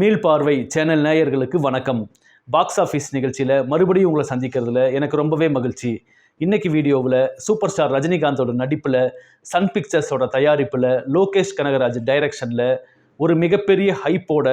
மீள்பார்வை channel நேயர்களுக்கு வணக்கம். Box office நிகழ்ச்சியில் மறுபடியும் உங்களை சந்திக்கிறதுல எனக்கு ரொம்பவே மகிழ்ச்சி. இன்னைக்கு வீடியோவில் சூப்பர் ஸ்டார் ரஜினிகாந்தோட நடிப்பில் சன் பிக்சர்ஸோட தயாரிப்பில் லோகேஷ் கனகராஜ் டைரக்ஷனில் ஒரு மிகப்பெரிய ஹைப்போட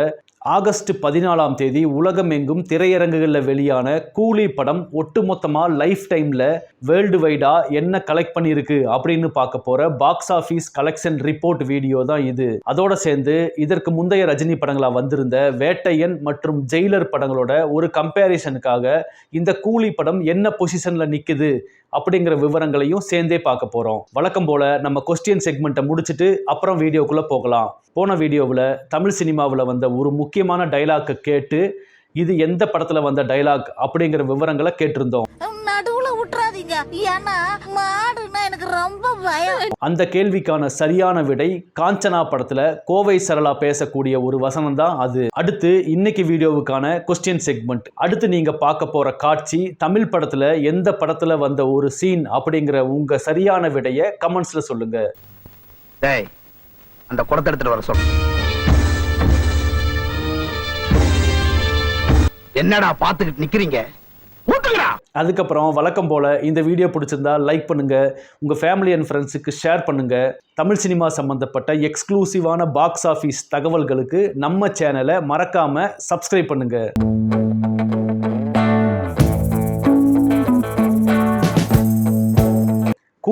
ஆகஸ்ட் பதினாலாம் தேதி உலகமெங்கும் திரையரங்குகளில் வெளியான கூலி படம் ஒட்டுமொத்தமாக லைஃப் டைமில் வேர்ல்டு வைடாக என்ன கலெக்ட் பண்ணியிருக்கு அப்படின்னு பார்க்க போகிற box office collection report video தான் இது. அதோட சேர்ந்து இதற்கு முந்தைய ரஜினி படங்களாக வந்திருந்த வேட்டையன் மற்றும் ஜெயிலர் படங்களோட ஒரு கம்பேரிசனுக்காக இந்த கூலி படம் என்ன பொசிஷனில் நிற்குது அப்படிங்கிற விவரங்களையும் சேர்ந்தே பார்க்க போகிறோம் வழக்கம் போல் நம்ம கொஸ்டின் செக்மெண்ட்டை முடிச்சுட்டு அப்புறம் வீடியோக்குள்ளே போகலாம். போன வீடியோவில் தமிழ் சினிமாவில் வந்த ஒரு முக்கியமான டைலாக்கை கேட்டு இது எந்த படத்தில் வந்த டைலாக் அப்படிங்கிற விவரங்களை கேட்டிருந்தோம். நடுவுல விட்டுறாதீங்க ஏன்னா மாடுன்னா எனக்கு ரொம்ப பயம். அந்த கேள்விக்கான சரியான விடை காஞ்சனா படத்துல கோவை சரளா பேசக்கூடிய ஒரு வசனம் தான் அது. அடுத்து இன்னைக்கு வீடியோவுக்கான கொஸ்டின் செக்மெண்ட் அடுத்து நீங்க பார்க்க போற காட்சி தமிழ் படத்துல எந்த படத்துல வந்த ஒரு சீன் அப்படிங்கிற உங்க சரியான விடையை கமெண்ட்ஸ்ல சொல்லுங்க. டேய் அந்த குடத்தை எடுத்துட்டு வர சொல்லு. என்னடா பார்த்துக்கிட்டு நிக்கிறீங்க? அதுக்கப்புறம் வழக்கம் போல் இந்த வீடியோ பிடிச்சிருந்தா லைக் பண்ணுங்க உங்கள் ஃபேமிலி அண்ட் ஃப்ரெண்ட்ஸுக்கு ஷேர் பண்ணுங்க. தமிழ் சினிமா சம்மந்தப்பட்ட எக்ஸ்க்ளூசிவான பாக்ஸ் ஆஃபீஸ் தகவல்களுக்கு நம்ம சேனலை மறக்காமல் சப்ஸ்கிரைப் பண்ணுங்கள்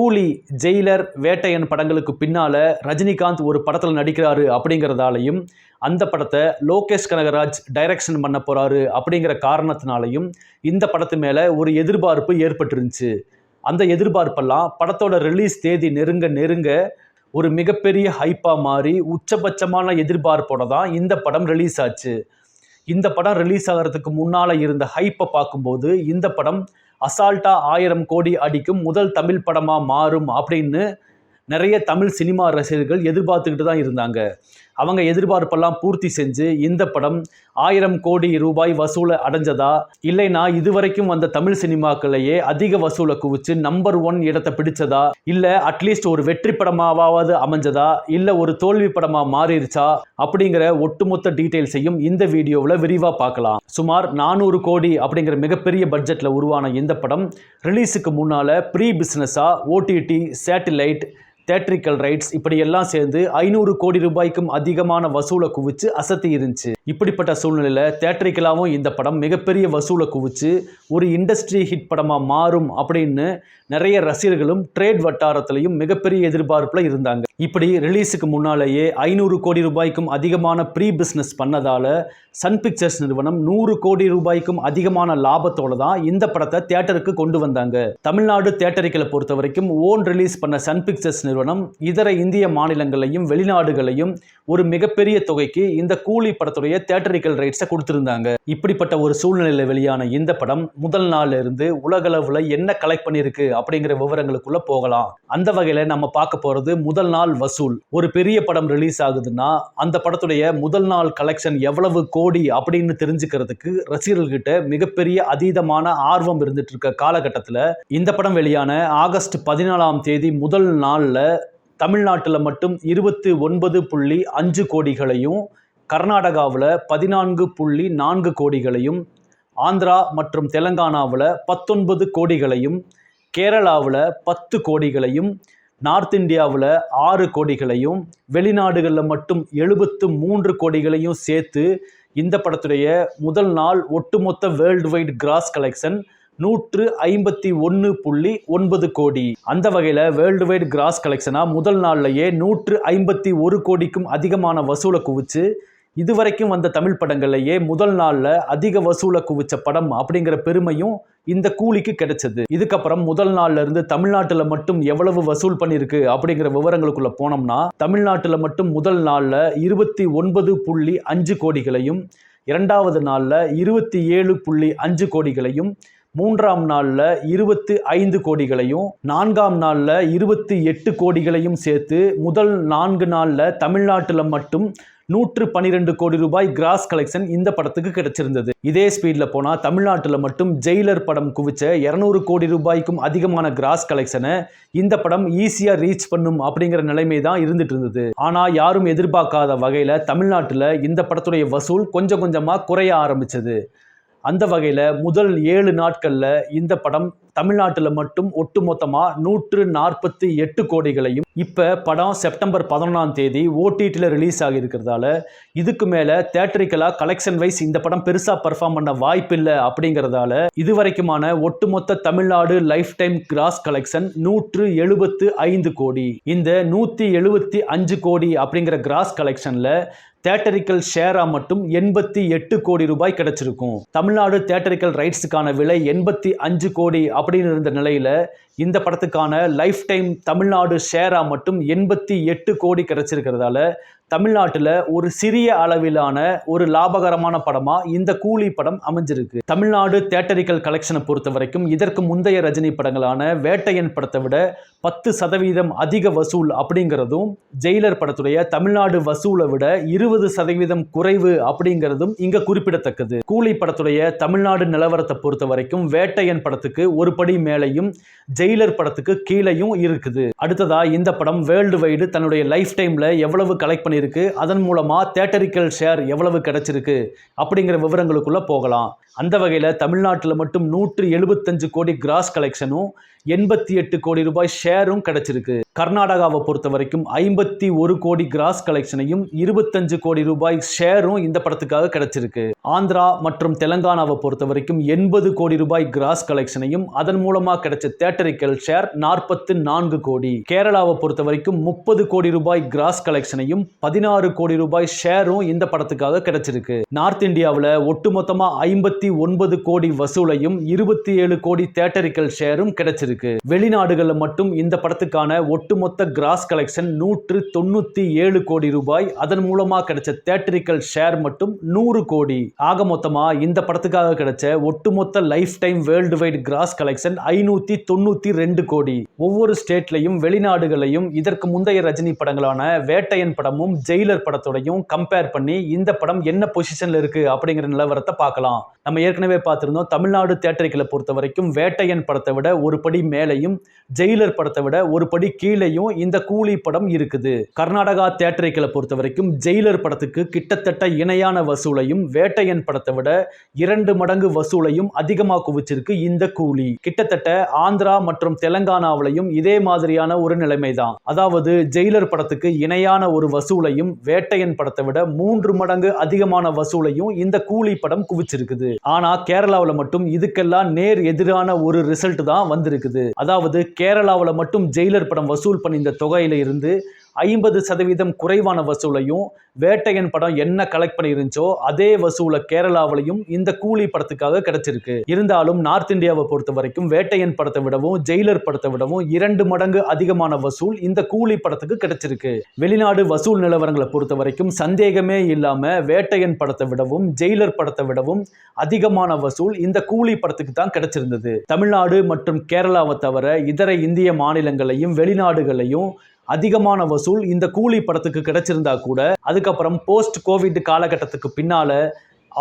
கூலி ஜெயிலர் வேட்டையன் படங்களுக்கு பின்னால் ரஜினிகாந்த் ஒரு படத்தில் நடிக்கிறாரு அப்படிங்கிறதாலையும் அந்த படத்தை லோகேஷ் கனகராஜ் டைரக்ஷன் பண்ண போகிறாரு அப்படிங்கிற காரணத்தினாலையும் இந்த படத்து மேலே ஒரு எதிர்பார்ப்பு ஏற்பட்டுருந்துச்சு. அந்த எதிர்பார்ப்பெல்லாம் படத்தோட ரிலீஸ் தேதி நெருங்க நெருங்க ஒரு மிகப்பெரிய ஹைப்பாக மாறி உச்சபட்சமான எதிர்பார்ப்போட தான் இந்த படம் ரிலீஸ் ஆச்சு. இந்த படம் ரிலீஸ் ஆகிறதுக்கு முன்னால் இருந்த ஹைப்பை பார்க்கும்போது இந்த படம் அசால்ட்டா ஆயிரம் கோடி அடிக்கும் முதல் தமிழ் படமாக மாறும் அப்படின்னு நிறைய தமிழ் சினிமா ரசிகர்கள் எதிர்பார்த்துக்கிட்டு தான் இருந்தாங்க. அவங்க எதிர்பார்ப்பெல்லாம் பூர்த்தி செஞ்சு இந்த படம் ஆயிரம் கோடி ரூபாய் வசூலை அடைஞ்சதா? இல்லைனா இதுவரைக்கும் வந்த தமிழ் சினிமாக்களையே அதிக வசூலை குவிச்சு நம்பர் ஒன் இடத்தை பிடிச்சதா? இல்லை அட்லீஸ்ட் ஒரு வெற்றி படமாவது அமைஞ்சதா? இல்லை ஒரு தோல்வி படமாக மாறிடுச்சா அப்படிங்கிற ஒட்டுமொத்த டீட்டெயில்ஸையும் இந்த வீடியோவில் விரிவாக பார்க்கலாம். சுமார் நானூறு கோடி அப்படிங்கிற மிகப்பெரிய பட்ஜெட்டில் உருவான இந்த படம் ரிலீஸுக்கு முன்னால் ப்ரீ பிஸ்னஸாக ஓடிடி சேட்டிலைட் தேட்ரிக்கல் ரைட்ஸ் இப்படியெல்லாம் சேர்ந்து ஐநூறு கோடி ரூபாய்க்கும் அதிகமான வசூலை குவிச்சு அசத்தி இருந்துச்சு. இப்படிப்பட்ட சூழ்நிலையில் தேட்டரிக்கலாகவும் இந்த படம் மிகப்பெரிய வசூலை குவிச்சு ஒரு இண்டஸ்ட்ரி ஹிட் படமாக மாறும் அப்படின்னு நிறைய ரசிகர்களும் ட்ரேட் வட்டாரத்திலையும் மிகப்பெரிய எதிர்பார்ப்பில் இருந்தாங்க. இப்படி ரிலீஸுக்கு முன்னாலேயே ஐநூறு கோடி ரூபாய்க்கும் அதிகமான ப்ரீ பிஸ்னஸ் பண்ணதால் சன் பிக்சர்ஸ் நிறுவனம் நூறு கோடி ரூபாய்க்கும் அதிகமான லாபத்தோடு தான் இந்த படத்தை தேட்டருக்கு கொண்டு வந்தாங்க. தமிழ்நாடு தேட்டரிக்கலை பொறுத்த வரைக்கும் ஓன் ரிலீஸ் பண்ண சன் பிக்சர்ஸ் நிறுவனம் இதர இந்திய மாநிலங்களையும் வெளிநாடுகளையும் ஒரு மிகப்பெரிய தொகைக்கு இந்த கூலி படத்துடைய தியேட்டரிக்கல் ரைட்ஸை கொடுத்துருந்தாங்க. இப்படிப்பட்ட ஒரு சூழ்நிலையில் வெளியான இந்த படம் முதல் நாள்ல இருந்து உலகளவில் என்ன கலெக்ட் பண்ணியிருக்கு அப்படிங்கிற விவரங்களுக்குள்ள போகலாம். அந்த வகையில் நம்ம பார்க்க போகிறது முதல் நாள் வசூல். ஒரு பெரிய படம் ரிலீஸ் ஆகுதுன்னா அந்த படத்துடைய முதல் நாள் கலெக்ஷன் எவ்வளவு கோடி அப்படின்னு தெரிஞ்சுக்கிறதுக்கு ரசிகர்கள்கிட்ட மிகப்பெரிய அதீதமான ஆர்வம் இருந்துட்டு இருக்க காலகட்டத்தில் இந்த படம் வெளியான ஆகஸ்ட் பதினாலாம் தேதி முதல் நாளில் தமிழ்நாட்டில் மட்டும் இருபத்தி ஒன்பது புள்ளி அஞ்சு கோடிகளையும் கர்நாடகாவில் பதினான்கு புள்ளி நான்கு கோடிகளையும் ஆந்திரா மற்றும் தெலங்கானாவில் பத்தொன்பது கோடிகளையும் கேரளாவில் பத்து கோடிகளையும் நார்த் இந்தியாவில் ஆறு கோடிகளையும் வெளிநாடுகளில் மட்டும் எழுபத்து மூன்று கோடிகளையும் சேர்த்து இந்த படத்துடைய முதல் நாள் ஒட்டுமொத்த வேர்ல்டு வைட் கிராஸ் கலெக்ஷன் நூற்று ஐம்பத்தி ஒன்று புள்ளி ஒன்பது கோடி. அந்த வகையில் வேர்ல்டு வைட் கிராஸ் கலெக்ஷனாக முதல் நாள்லையே நூற்று ஐம்பத்தி ஒரு கோடிக்கும் அதிகமான வசூலை குவிச்சு இதுவரைக்கும் வந்த தமிழ் படங்கள்லையே முதல் நாளில் அதிக வசூலை குவிச்ச படம் அப்படிங்கிற பெருமையும் இந்த கூலிக்கு கிடைச்சது. இதுக்கப்புறம் முதல் நாள்ல இருந்து தமிழ்நாட்டில் மட்டும் எவ்வளவு வசூல் பண்ணியிருக்கு அப்படிங்கிற விவரங்களுக்குள்ள போனோம்னா தமிழ்நாட்டில் மட்டும் முதல் நாளில் இருபத்தி ஒன்பது புள்ளி அஞ்சு கோடிகளையும் இரண்டாவது நாளில் இருபத்தி ஏழு புள்ளி அஞ்சு கோடிகளையும் மூன்றாம் நாளில் இருபத்து ஐந்து கோடிகளையும் நான்காம் நாளில் இருபத்தி எட்டு கோடிகளையும் சேர்த்து முதல் நான்கு நாளில் தமிழ்நாட்டில் மட்டும் நூற்று பன்னிரெண்டு கோடி ரூபாய் கிராஸ் கலெக்ஷன் இந்த படத்துக்கு கிடைச்சிருந்தது. இதே ஸ்பீடில் போனால் தமிழ்நாட்டில் மட்டும் ஜெயிலர் படம் குவிச்ச இரநூறு கோடி ரூபாய்க்கும் அதிகமான கிராஸ் கலெக்ஷனை இந்த படம் ஈஸியாக ரீச் பண்ணும் அப்படிங்கிற நிலைமை தான் இருந்துட்டு இருந்தது ஆனால் யாரும் எதிர்பார்க்காத வகையில் தமிழ்நாட்டில் இந்த படத்துடைய வசூல் கொஞ்சம் கொஞ்சமாக குறைய ஆரம்பிச்சது. அந்த வகையில் முதல் ஏழு நாட்களில் இந்த படம் தமிழ்நாட்டில் மட்டும் ஒட்டுமொத்தமாக நூற்று நாற்பத்தி எட்டு கோடிகளையும் இப்போ படம் செப்டம்பர் பதினொன்றாம் தேதி ஓடிடியில் ரிலீஸ் ஆகியிருக்கிறதால இதுக்கு மேலே தேட்டரிக்கலாக கலெக்ஷன் வைஸ் இந்த படம் பெருசாக பர்ஃபார்ம் பண்ண வாய்ப்பில்லை அப்படிங்கிறதால இதுவரைக்குமான ஒட்டுமொத்த Tamil Nadu life time gross collection நூற்று எழுபத்து ஐந்து கோடி. இந்த நூற்றி எழுபத்தி அஞ்சு கோடி அப்படிங்கிற கிராஸ் கலெக்ஷனில் தேட்டரிக்கல் ஷேரா மட்டும் எண்பத்தி எட்டு கோடி ரூபாய் கிடைச்சிருக்கும். தமிழ்நாடு தேட்டரிக்கல் ரைட்ஸுக்கான விலை எண்பத்தி அஞ்சு கோடி அப்படின்னு இருந்த நிலையில இந்த படத்துக்கான லைஃப் டைம் தமிழ்நாடு ஷேரா மட்டும் எண்பத்தி எட்டு கோடி கிடைச்சிருக்கிறதால தமிழ்நாட்டில் ஒரு சிறிய அளவிலான ஒரு லாபகரமான படமாக இந்த கூலி படம் அமைஞ்சிருக்கு. தமிழ்நாடு தேட்டரிக்கல் கலெக்ஷனை பொறுத்த வரைக்கும் இதற்கு முந்தைய ரஜினி படங்களான வேட்டையன் படத்தை விட பத்து சதவீதம் அதிக வசூல் அப்படிங்கிறதும் ஜெயிலர் படத்துடைய தமிழ்நாடு வசூலை விட இருபது சதவீதம் குறைவு அப்படிங்கிறதும் இங்க குறிப்பிடத்தக்கது. கூலி படத்துடைய தமிழ்நாடு நிலவரத்தை பொறுத்த வரைக்கும் வேட்டையன் படத்துக்கு ஒரு படி மேலையும் ஜெயிலர் படத்துக்கு கீழேயும் இருக்குது. அடுத்ததா இந்த படம் வேர்ல்டு வைடு தன்னுடைய லைஃப் டைம்ல எவ்வளவு கலெக்ட் பண்ணியிருக்கு அதன் மூலமா தேட்டரிக்கல் ஷேர் எவ்வளவு கிடைச்சிருக்கு அப்படிங்கிற விவரங்களுக்குள்ள போகலாம். அந்த வகையில் தமிழ்நாட்டில் மட்டும் நூற்று எழுபத்தஞ்சு கோடி கிராஸ் கலெக்ஷனும் எண்பத்தி எட்டு கோடி ரூபாய் ஷேரும் கிடைச்சிருக்கு. கர்நாடகாவை பொறுத்த வரைக்கும் ஐம்பத்தி ஒரு கோடி கிராஸ் கலெக்ஷனையும் இருபத்தஞ்சு கோடி ரூபாய் ஷேரும் இந்த படத்துக்காக கிடைச்சிருக்கு. ஆந்திரா மற்றும் தெலங்கானாவை பொறுத்த வரைக்கும் எண்பது கோடி ரூபாய் கிராஸ் கலெக்ஷனையும் அதன் மூலமா கிடைச்ச தேட்டரிக்கல் ஷேர் நாற்பத்து நான்கு கோடி. கேரளாவை பொறுத்த வரைக்கும் முப்பது கோடி ரூபாய் கிராஸ் கலெக்ஷனையும் பதினாறு கோடி ரூபாய் ஷேரும் இந்த படத்துக்காக கிடைச்சிருக்கு. நார்த் இந்தியாவில் ஒட்டுமொத்தமா ஐம்பத்தி ஒன்பது கோடி வசூலையும் இருபத்தி ஏழு கோடி தேட்டரிக்கல் ஷேரும் கிடைச்சிருக்கு. வெளிநாடுகளில் மட்டும் இந்த படத்துக்கான ஒட்டுமொத்த கிராஸ் கலெக்ஷன் நூற்று தொண்ணூத்தி ஏழு கோடி ரூபாய். அதன் மூலமா கிடைச்ச தேட்டரிக்கல் ஷேர் மட்டும் நூறு கோடி. ஆக மொத்தமா இந்த படத்துக்காக கிடைச்ச ஒட்டுமொத்த life time worldwide gross collection ஐநூத்தி தொண்ணூத்தி ரெண்டு கோடி. ஒவ்வொரு ஸ்டேட்லையும் வெளிநாடுகளையும் இதற்கு முந்தைய ரஜினி படங்களான வேட்டையன் படமும் ஜெயிலர் படத்தோடையும் கம்பேர் பண்ணி இந்த படம் என்ன பொசிஷன்ல இருக்கு அப்படிங்கிற நிலவரத்தை பார்க்கலாம். நம்ம ஏற்கனவே பார்த்துருந்தோம். தமிழ்நாடு தேட்டரைகளை பொறுத்த வரைக்கும் வேட்டையன் படத்தை விட ஒரு படி மேலையும் ஜெயிலர் படத்தை விட ஒரு படி கீழேயும் இந்த கூலி படம் இருக்குது. கர்நாடகா தேட்டரைகளை பொறுத்த வரைக்கும் ஜெயிலர் படத்துக்கு கிட்டத்தட்ட இணையான வசூலையும் வேட்டையன் படத்தை விட இரண்டு மடங்கு வசூலையும் அதிகமாக குவிச்சிருக்கு இந்த கூலி. கிட்டத்தட்ட ஆந்திரா மற்றும் தெலங்கானாவிலையும் இதே மாதிரியான ஒரு நிலைமை தான் அதாவது ஜெயிலர் படத்துக்கு இணையான ஒரு வசூலையும் வேட்டையன் படத்தை விட மூன்று மடங்கு அதிகமான வசூலையும் இந்த கூலி படம் குவிச்சிருக்குது. ஆனா கேரளாவில் மட்டும் இதுக்கெல்லாம் நேர் எதிரான ஒரு ரிசல்ட் தான் வந்திருக்குது. அதாவது கேரளாவில் மட்டும் ஜெயிலர் படம் வசூல் பண்ணியிருந்த தொகையில இருந்து ஐம்பது சதவீதம் குறைவான வசூலையும் வேட்டையன் படம் என்ன கலெக்ட் பண்ணியிருந்துச்சோ அதே வசூலை கேரளாவிலையும் இந்த கூலி படத்துக்காக கிடைச்சிருக்கு. இருந்தாலும் நார்த் இந்தியாவை பொறுத்த வரைக்கும் வேட்டையன் படத்தை விடவும் ஜெயிலர் படத்தை விடவும் இரண்டு மடங்கு அதிகமான வசூல் இந்த கூலி படத்துக்கு கிடைச்சிருக்கு. வெளிநாடு வசூல் நிலவரங்களை பொறுத்த வரைக்கும் சந்தேகமே இல்லாம வேட்டையன் படத்தை விடவும் ஜெயிலர் படத்தை விடவும் அதிகமான வசூல் இந்த கூலி படத்துக்கு தான் கிடைச்சிருந்தது. தமிழ்நாடு மற்றும் கேரளாவை தவிர இதர இந்திய மாநிலங்களையும் வெளிநாடுகளையும் அதிகமான வசூல் இந்த கூலி படத்துக்கு கிடைச்சிருந்தா கூட அதுக்கப்புறம் போஸ்ட் கோவிட் காலகட்டத்துக்கு பின்னால்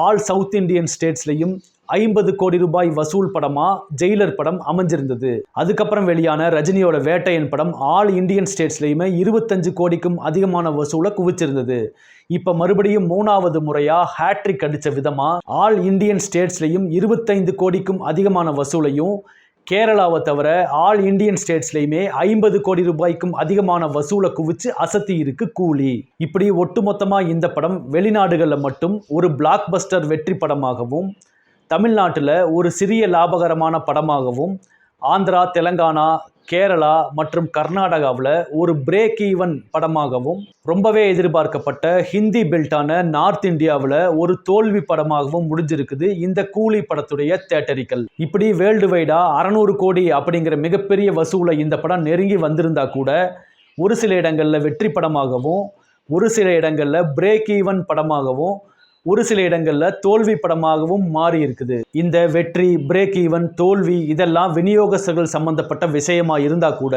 ஆல் சவுத் இந்தியன் ஸ்டேட்ஸ்லையும் ஐம்பது கோடி ரூபாய் வசூல் படமா ஜெயிலர் படம் அமைஞ்சிருந்தது. அதுக்கப்புறம் வெளியான ரஜினியோட வேட்டையன் படம் ஆல் இந்தியன் ஸ்டேட்ஸ்லையுமே இருபத்தஞ்சு கோடிக்கும் அதிகமான வசூலை குவிச்சிருந்தது. இப்போ மறுபடியும் மூணாவது முறையா ஹேட்ரிக் அடித்த விதமா ஆல் இந்தியன் ஸ்டேட்ஸ்லையும் இருபத்தைந்து கோடிக்கும் அதிகமான வசூலையும் கேரளாவை தவிர ஆல் இந்தியன் ஸ்டேட்ஸ்லையுமே ஐம்பது கோடி ரூபாய்க்கும் அதிகமான வசூலை குவிச்சு அசத்தி இருக்கு கூலி. இப்படி ஒட்டுமொத்தமாக இந்த படம் வெளிநாடுகளில் மட்டும் ஒரு பிளாக் பஸ்டர் வெற்றி படமாகவும் தமிழ்நாட்டில் ஒரு சிறிய லாபகரமான படமாகவும் ஆந்திரா தெலங்கானா கேரளா மற்றும் கர்நாடகாவில் ஒரு பிரேக் ஈவன் படமாகவும் ரொம்பவே எதிர்பார்க்கப்பட்ட ஹிந்தி பெல்ட்டான நார்த் இந்தியாவில் ஒரு தோல்வி படமாகவும் முடிஞ்சிருக்குது இந்த கூலி படத்துடைய தேட்டரிக்கல் இப்படி வேர்ல்டு வைடா அறநூறு கோடி அப்படிங்கிற மிகப்பெரிய வசூலை இந்த படம் நெருங்கி வந்திருந்தா கூட ஒரு சில இடங்களில் வெற்றி படமாகவும் ஒரு சில இடங்களில் பிரேக் ஈவன் படமாகவும் ஒரு சில இடங்களில் தோல்வி படமாகவும் மாறி இருக்குது இந்த வெற்றி பிரேக் ஈவன் தோல்வி இதெல்லாம் விநியோகஸ்தர்கள் சம்பந்தப்பட்ட விஷயமா இருந்தா கூட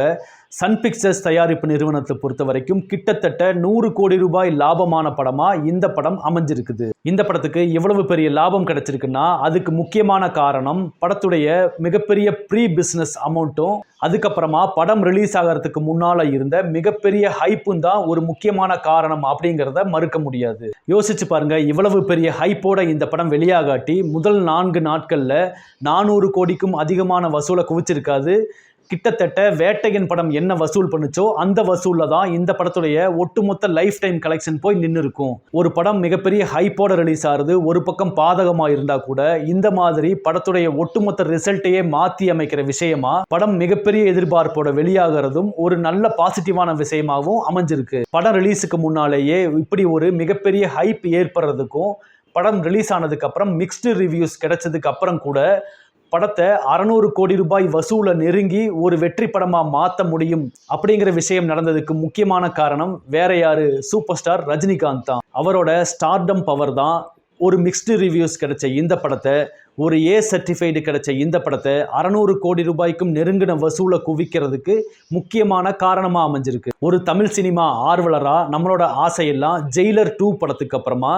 சன் பிக்சர்ஸ் தயாரிப்பு நிறுவனத்தை பொறுத்த வரைக்கும் கிட்டத்தட்ட நூறு கோடி ரூபாய் லாபமான படமா இந்த படம் அமைஞ்சிருக்குது. இந்த படத்துக்கு எவ்வளவு பெரிய லாபம் கிடைச்சிருக்குன்னா அதுக்கு முக்கியமான காரணம் படத்துடைய மிகப்பெரிய ப்ரீ பிஸ்னஸ் அமௌண்ட்டும் அதுக்கப்புறமா படம் ரிலீஸ் ஆகிறதுக்கு முன்னால இருந்த மிகப்பெரிய ஹைப்பும் தான் ஒரு முக்கியமான காரணம் அப்படிங்கிறத மறுக்க முடியாது. யோசிச்சு பாருங்க இவ்வளவு பெரிய ஹைப்போட இந்த படம் வெளியாகாட்டி முதல் நான்கு நாட்களில் நானூறு கோடிக்கும் அதிகமான வசூலை குவிச்சிருக்காது. கிட்டத்தட்ட வேட்டையன் படம் என்ன வசூல் பண்ணுச்சோ அந்த வசூலில் தான் இந்த படத்துடைய ஒட்டுமொத்த லைஃப் டைம் கலெக்ஷன் போய் நின்று இருக்கும் ஒரு படம் மிகப்பெரிய ஹைப்போட ரிலீஸ் ஆகுது. ஒரு பக்கம் பாதகமாக இருந்தால் கூட இந்த மாதிரி படத்துடைய ஒட்டுமொத்த ரிசல்ட்டையே மாற்றி அமைக்கிற விஷயமா படம் மிகப்பெரிய எதிர்பார்ப்போட வெளியாகிறதும் ஒரு நல்ல பாசிட்டிவான விஷயமாகவும் அமைஞ்சிருக்கு. படம் ரிலீஸுக்கு முன்னாலேயே இப்படி ஒரு மிகப்பெரிய ஹைப் ஏற்படுறதுக்கும் படம் ரிலீஸ் ஆனதுக்கப்புறம் மிக்ஸ்டு ரிவ்யூஸ் கிடைச்சதுக்கு அப்புறம் கூட படத்தை அறநூறு கோடி ரூபாய் வசூலை நெருங்கி ஒரு வெற்றி படமா மாற்ற முடியும் அப்படிங்கிற விஷயம் நடந்ததுக்கு முக்கியமான காரணம் வேற யாரு? சூப்பர் ஸ்டார் ரஜினிகாந்த் தான். அவரோட ஸ்டார்டம் பவர் தான் ஒரு மிக்ஸ்டு ரிவ்யூஸ் கிடைச்ச இந்த படத்தை ஒரு ஏ சர்டிஃபைடு கிடைச்ச இந்த படத்தை அறநூறு கோடி ரூபாய்க்கும் நெருங்கின வசூலை குவிக்கிறதுக்கு முக்கியமான காரணமாக அமைஞ்சிருக்கு. ஒரு தமிழ் சினிமா ஆர்வலராக நம்மளோட ஆசையெல்லாம் ஜெயிலர் டூ படத்துக்கு அப்புறமா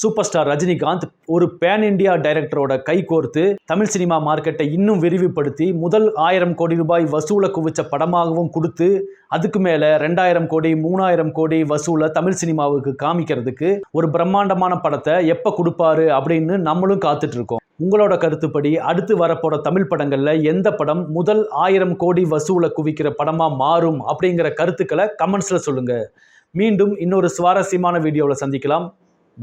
சூப்பர் ஸ்டார் ரஜினிகாந்த் ஒரு பேன் இண்டியா டைரக்டரோட கை கோர்த்து தமிழ் சினிமா மார்க்கெட்டை இன்னும் விரிவுபடுத்தி முதல் ஆயிரம் கோடி ரூபாய் வசூலை குவிச்ச படமாகவும் கொடுத்து அதுக்கு மேலே ரெண்டாயிரம் கோடி மூணாயிரம் கோடி வசூலை தமிழ் சினிமாவுக்கு காமிக்கிறதுக்கு ஒரு பிரம்மாண்டமான படத்தை எப்போ கொடுப்பாரு அப்படின்னு நம்மளும் காத்துட்டு இருக்கோம். உங்களோட கருத்துப்படி அடுத்து வரப்போகிற தமிழ் படங்களில் எந்த படம் முதல் ஆயிரம் கோடி வசூலை குவிக்கிற படமாக மாறும் அப்படிங்கிற கருத்துக்களை கமெண்ட்ஸில் சொல்லுங்கள் மீண்டும் இன்னொரு சுவாரஸ்யமான வீடியோவில் சந்திக்கலாம்.